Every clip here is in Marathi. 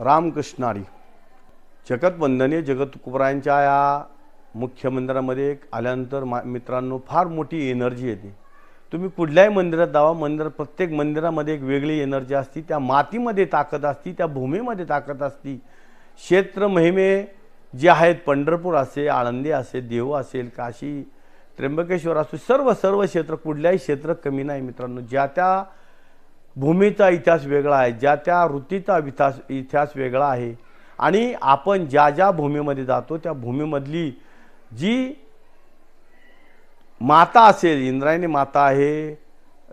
रामकृष्णारी. जगतवंदने जगतकुबरायांच्या या मुख्य मंदिरामध्ये आल्यानंतर मा मित्रांनो फार मोठी एनर्जी येते. तुम्ही कुठल्याही मंदिरात जावा मंदिर प्रत्येक मंदिरामध्ये एक वेगळी एनर्जी असते त्या मातीमध्ये ताकद असते त्या भूमीमध्ये ताकद असते. क्षेत्र महिमे जे आहेत पंढरपूर असेल आळंदी असेल देव असेल काशी त्र्यंबकेश्वर असो सर्व सर्व क्षेत्र कुठल्याही क्षेत्र कमी नाही मित्रांनो. ज्या त्या भूमीचा इतिहास वेगळा आहे ज्या त्या वृत्तीचा इतिहास इतिहास वेगळा आहे. आणि आपण ज्या ज्या भूमीमध्ये जातो त्या भूमीमधली जी माता असेल इंद्रायणी माता आहे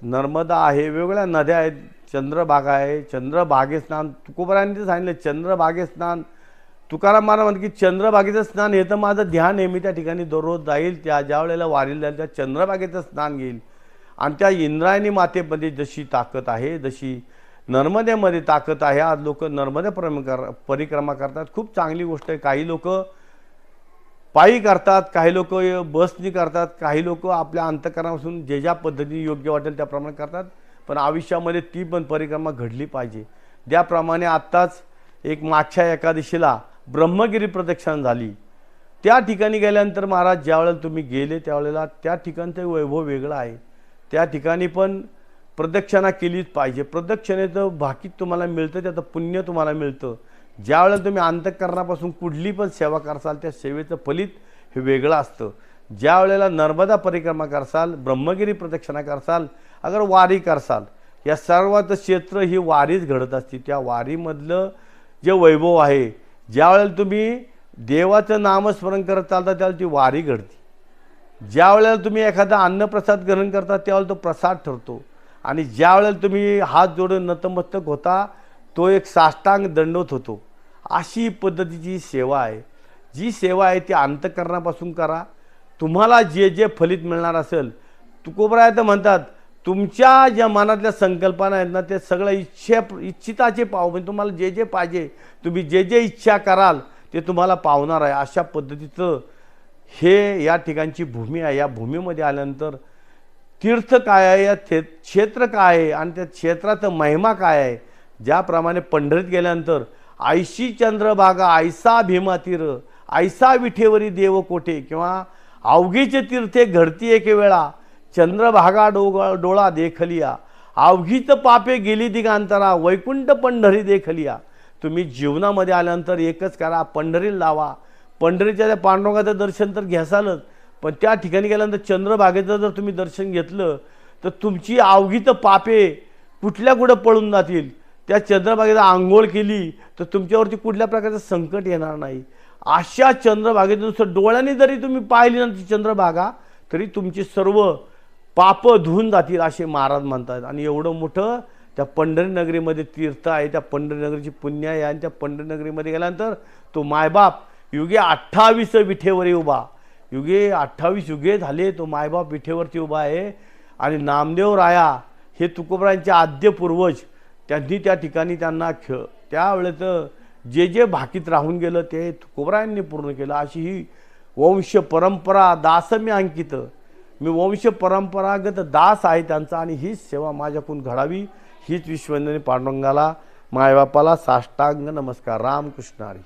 नर्मदा आहे वेगवेगळ्या नद्या आहेत चंद्रभागा आहे चंद्रभागे स्नान तुकोबरांनी तर सांगितलं चंद्रभागे स्नान तुकाराम महाराज म्हणतात की चंद्रभागेचं स्नान हे तर माझं ध्यान नेहमी त्या ठिकाणी दररोज जाईल त्या ज्या वेळेला वारीला जाईल त्या चंद्रभागेचं स्नान घेईल. आणि त्या इंद्रायणी मातेमध्ये जशी ताकद आहे जशी नर्मदेमध्ये ताकद आहे आज लोक नर्मदे कर परिक्रमा करतात. खूप चांगली गोष्ट आहे. काही लोक पायी करतात काही लोक बसनी करतात काही लोक आपल्या अंतकरणापासून जे ज्या पद्धतीने योग्य वाटेल त्याप्रमाणे करतात. पण आयुष्यामध्ये ती पण परिक्रमा घडली पाहिजे. त्याप्रमाणे आत्ताच एक मागच्या एकादशीला ब्रह्मगिरी प्रदक्षिणा झाली. त्या ठिकाणी गेल्यानंतर महाराज ज्यावेळेला तुम्ही गेले त्यावेळेला त्या ठिकाणचं वैभव वेगळं आहे. त्या ठिकाणी पण प्रदक्षिणा केलीच पाहिजे. प्रदक्षिणेचं भाकीत तुम्हाला मिळतं त्याचं पुण्य तुम्हाला मिळतं. ज्यावेळेला तुम्ही अंतःकरणापासून कुठली पण सेवा करसाल त्या सेवेचं फलित हे वेगळं असतं. ज्या वेळेला नर्मदा परिक्रमा करसाल ब्रह्मगिरी प्रदक्षिणा करसाल अगर वारी करसाल या सर्वात क्षेत्र ही वारीच घडत असते. त्या वारीमधलं जे वैभव आहे ज्यावेळेला तुम्ही देवाचं नामस्मरण करत चालता त्यावेळेला ती वारी घडते. ज्या वेळेला तुम्ही एखादा अन्नप्रसाद ग्रहण करता त्यावेळेला तो प्रसाद ठरतो. आणि ज्या वेळेला तुम्ही हात जोडून नतमस्तक होता तो एक साष्टांग दंडवत होतो. अशी पद्धतीची सेवा आहे. जी सेवा आहे ती अंतकरणापासून करा. तुम्हाला जे जे फलित मिळणार असेल तुकोबराय तर म्हणतात तुमच्या ज्या मनातल्या संकल्पना आहेत ना ते सगळं इच्छे इच्छिताचे पाव म्हणजे तुम्हाला जे जे पाहिजे तुम्ही जे जे इच्छा कराल ते तुम्हाला पावणार आहे. अशा पद्धतीचं हे या ठिकाणची भूमी आहे. या भूमीमध्ये आल्यानंतर तीर्थ काय आहे? या थे क्षेत्र काय आहे? आणि त्या क्षेत्राचं महिमा काय आहे? ज्याप्रमाणे पंढरीत गेल्यानंतर आयशी चंद्रभागा आयसा भीमातीर आयसा विठेवरी देव कोठे किंवा अवघीचे तीर्थे घडती एक वेळा चंद्रभागा डोगा डोळा देखलिया अवघीचं पापे गेली दिगांतरा वैकुंठ पंढरी देखलिया. तुम्ही जीवनामध्ये आल्यानंतर एकच करा पंढरीला लावा. पंढरीच्या त्या पांडुरंगाचं दर्शन तर घ्यासालच पण त्या ठिकाणी गेल्यानंतर चंद्रभागेचं जर तुम्ही दर्शन घेतलं तर तुमची अवघीत पापे कुठल्या कुठं पळून जातील? त्या चंद्रभागेचा आंघोळ केली तर तुमच्यावरती कुठल्या प्रकारचं संकट येणार नाही. अशा चंद्रभागेत नुसतं डोळ्याने जरी तुम्ही पाहिली ना ती चंद्रभागा तरी तुमची सर्व पापं धुवून जातील असे महाराज म्हणतात. आणि एवढं मोठं त्या पंढरीनगरीमध्ये तीर्थ आहे त्या पंढरीनगरीची पुण्य आहे आणि त्या पंढरीनगरीमध्ये गेल्यानंतर तो मायबाप युगे अठ्ठावीस विठेवरी उभा. युगे अठ्ठावीस युगे झाले तो मायबाप विठेवरती उभा आहे. आणि नामदेव राया हे तुकोबरांचे आद्य पूर्वज त्यांनी त्या ठिकाणी त्यांना ख त्यावेळेचं जे जे भाकीत राहून गेलं ते तुकोबरायांनी पूर्ण केलं. अशी ही वंश परंपरा दास मी अंकित. मी वंश परंपरागत दास आहे त्यांचा आणि हीच सेवा माझ्याकडून घडावी हीच विश्वंदनी पांडुरंगाला मायबापाला साष्टांग नमस्कार. रामकृष्ण हरी.